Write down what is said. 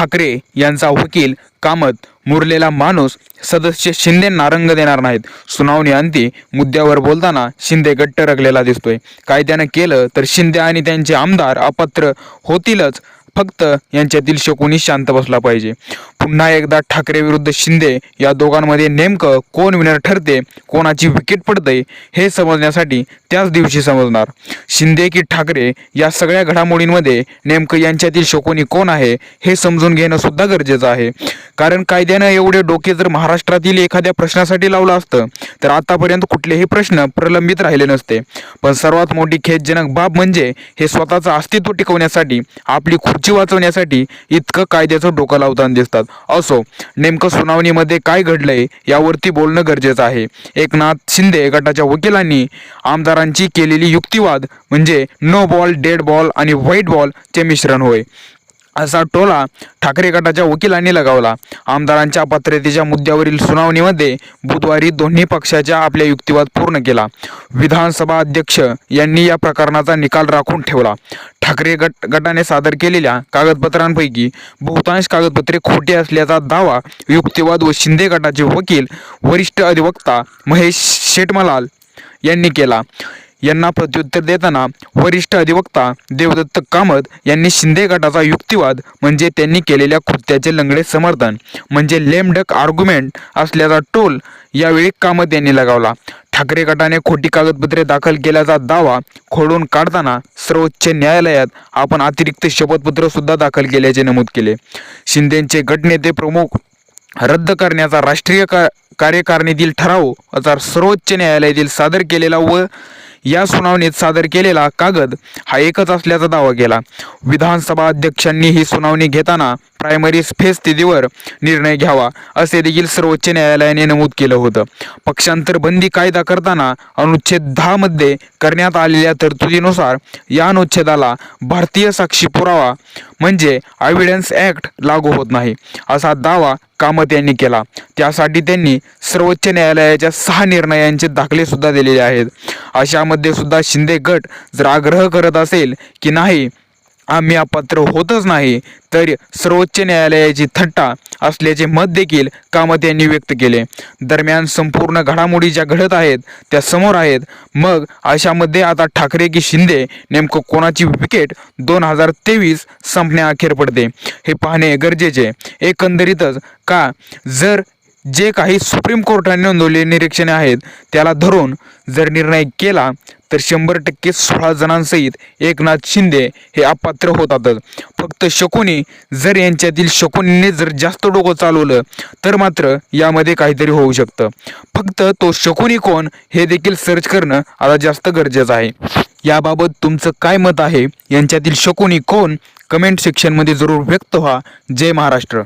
ठाकरे यांचा वकील कामत मुरलेला माणूस सदस्य शिंदेंना रंग देणार नाहीत. सुनावणी अंती मुद्द्यावर बोलताना शिंदे गट्ट रगलेला दिसतोय. कायद्यानं केलं तर शिंदे आणि त्यांचे आमदार अपात्र होतीलच. फक्त यांच्यातील शकुनी शांत बसला पाहिजे. पुन्हा एकदा ठाकरे विरुद्ध शिंदे या दोघांमध्ये नेमकं कोण विनर ठरते कोणाची विकेट पडते हे समजण्यासाठी त्याच दिवशी समजणार. शिंदे की ठाकरे या सगळ्या घडामोडींमध्ये नेमकं यांच्यातील शोकोनी कोण आहे हे समजून घेणं सुद्धा गरजेचं आहे. कारण कायद्यानं एवढे डोके जर महाराष्ट्रातील एखाद्या प्रश्नासाठी लावलं असतं तर आतापर्यंत कुठलेही प्रश्न प्रलंबित राहिले नसते. पण सर्वात मोठी खेदजनक बाब म्हणजे हे स्वतःचं अस्तित्व टिकवण्यासाठी आपली खुर्ची वाचवण्यासाठी इतकं कायद्याचं डोकं लावताना दिसतात. असो नेमकं सुनावणीमध्ये काय घडलंय यावरती बोलणं गरजेचं आहे. एकनाथ शिंदे गटाच्या वकिलांनी आमदारांची केलेली युक्तिवाद म्हणजे नो बॉल डेड बॉल आणि व्हाईट बॉलचे मिश्रण होय. असा टोला ठाकरे गटाच्या वकिलांनी लगावला. आमदारांच्या पात्रतेच्या मुद्द्यावरील सुनावणीमध्ये बुधवारी दोन्ही पक्षाच्या आपल्या युक्तिवाद पूर्ण केला. विधानसभा अध्यक्ष यांनी या प्रकरणाचा निकाल राखून ठेवला. ठाकरे गट गटाने सादर केलेल्या कागदपत्रांपैकी बहुतांश कागदपत्रे खोटी असल्याचा दावा युक्तिवाद व शिंदे गटाचे वकील वरिष्ठ अधिवक्ता महेश शेटमलाल यांनी केला. यांना प्रत्युत्तर देताना वरिष्ठ अधिवक्ता देवदत्त कामत यांनी शिंदे गटाचा युक्तिवाद म्हणजे त्यांनी केलेल्या कृत्याचे लंगडे समर्थन म्हणजे लेमडक आर्ग्युमेंट असल्याचा टोल यावेळी कामत यांनी लगावला. ठाकरे गटाने खोटी कागदपत्रे दाखल केल्याचा दावा खोडून काढताना सर्वोच्च न्यायालयात आपण अतिरिक्त शपथपत्र सुद्धा दाखल केल्याचे नमूद केले. शिंदेचे गटनेते प्रमुख रद्द करण्याचा राष्ट्रीय का कार्यकारिणीतील ठराव आता सर्वोच्च न्यायालयातील सादर केलेला व या सुनावणीत सादर केलेला कागद हा एकच असल्याचा दावा केला. विधानसभा अध्यक्षांनी ही सुनावणी घेताना प्रायमरी स्फेस स्थितीवर निर्णय घ्यावा असे देखील सर्वोच्च न्यायालयाने नमूद केलं होतं. पक्षांतर बंदी कायदा करताना अनुच्छेद दहा मध्ये करण्यात आलेल्या तरतुदीनुसार या अनुच्छेदाला भारतीय साक्षी पुरावा म्हणजे एव्हिडन्स ॲक्ट लागू होत नाही असा दावा कामत यांनी केला. त्यासाठी त्यांनी सर्वोच्च न्यायालयाच्या सहा निर्णयांचे दाखले सुद्धा दिलेले आहेत. अशामध्ये सुद्धा शिंदे गट जर आग्रह करत असेल की नाही आम्ही अपात्र होतच नाही तर सर्वोच्च न्यायालयाची थट्टा असल्याचे मत देखील कामत यांनी व्यक्त केले. दरम्यान संपूर्ण घडामोडी ज्या घडत आहेत त्या समोर आहेत. मग अशामध्ये आता ठाकरे की शिंदे नेमकं कोणाची विकेट दोन हजार तेवीस संपण्याअखेर पडते हे पाहणे गरजेचे. एकंदरीतच का जर जे काही सुप्रीम कोर्टाने नोंदवलेली निरीक्षणे आहेत त्याला धरून जर निर्णय केला तर शंभर टक्के सोळा जणांसहित एकनाथ शिंदे हे अपात्र होतातच फक्त शकुनी जर यांच्यातील शकुनीने जर जास्त डोकं चालवलं तर मात्र यामध्ये काहीतरी होऊ शकतं. फक्त तो शकुनी कोण हे देखील सर्च करणं आता जास्त गरजेचं आहे. याबाबत तुमचं काय मत आहे? यांच्यातील शकुनी कोण? कमेंट सेक्शनमध्ये जरूर व्यक्त व्हा. जय महाराष्ट्र.